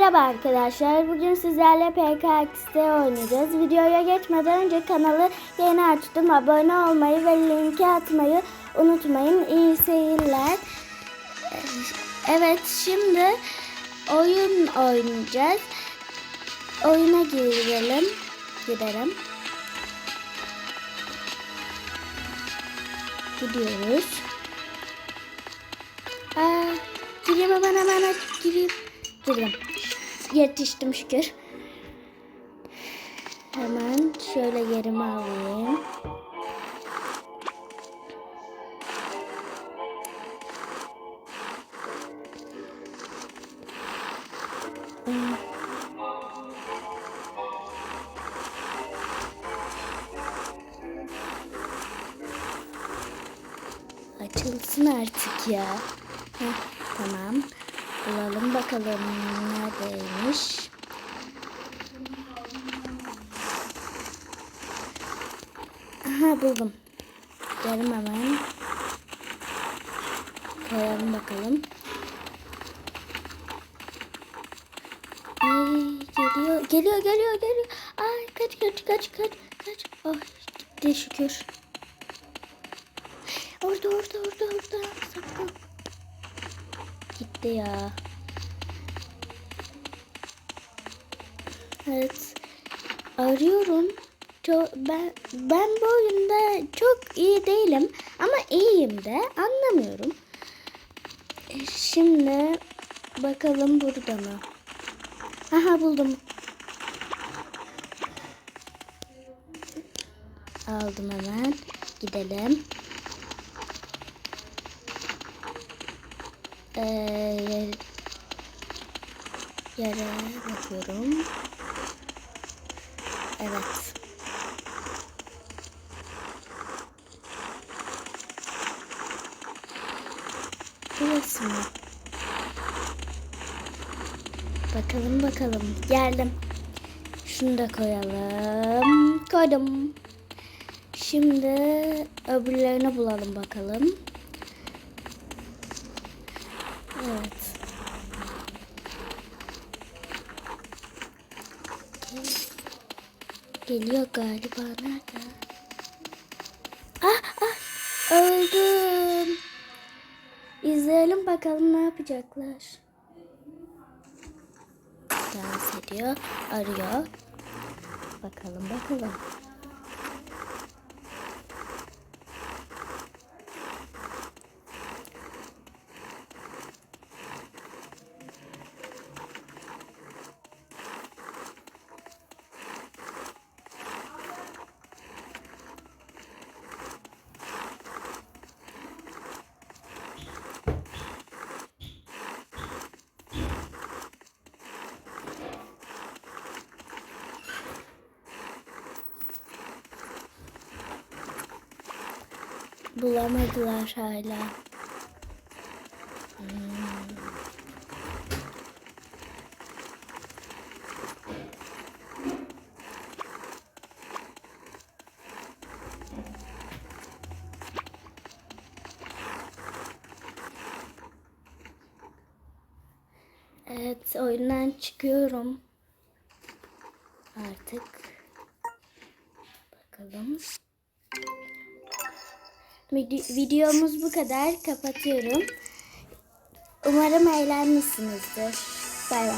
Merhaba arkadaşlar. Bugün sizlerle PKX'de oynayacağız. Videoya geçmeden önce kanalı yeni açtım. Abone olmayı ve linki atmayı unutmayın. İyi seyirler. Evet şimdi oyun oynayacağız. Oyuna girelim. Gidelim. Gidiyoruz. Aa, gireyim hemen hemen gireyim. Girdim. Yetiştim şükür. Hemen şöyle yerimi alayım. Açılsın artık ya. Heh, tamam. Bulalım bakalım neredeymiş. Aha buldum. Gidelim hemen. Koyalım bakalım. Ay geliyor, geliyor, geliyor, geliyor. Ay kaç, kaç, kaç, kaç, kaç. Oh gitti şükür. Orada, orada, orada, orada. Sakın. Gitti ya. Evet. Arıyorum. Çok, ben ben bu oyunda çok iyi değilim ama iyiyim de anlamıyorum. E, Şimdi bakalım burada mı? Aha buldum. Aldım hemen. Gidelim. Yer- yere bakıyorum. Evet. Burası mı? Bakalım bakalım. Geldim. Şunu da koyalım. Koydum. Şimdi öbürlerini bulalım bakalım. Evet. Geliyor galiba. Nerede? Ah ah. Öldüm. İzleyelim bakalım ne yapacaklar. Dans ediyor. Arıyor. Bakalım bakalım. Bulamadılar hala. Evet, oyundan çıkıyorum. Artık bakalım. Vide- Videomuz bu kadar. Kapatıyorum. Umarım eğlenmişsinizdir. Bay bay.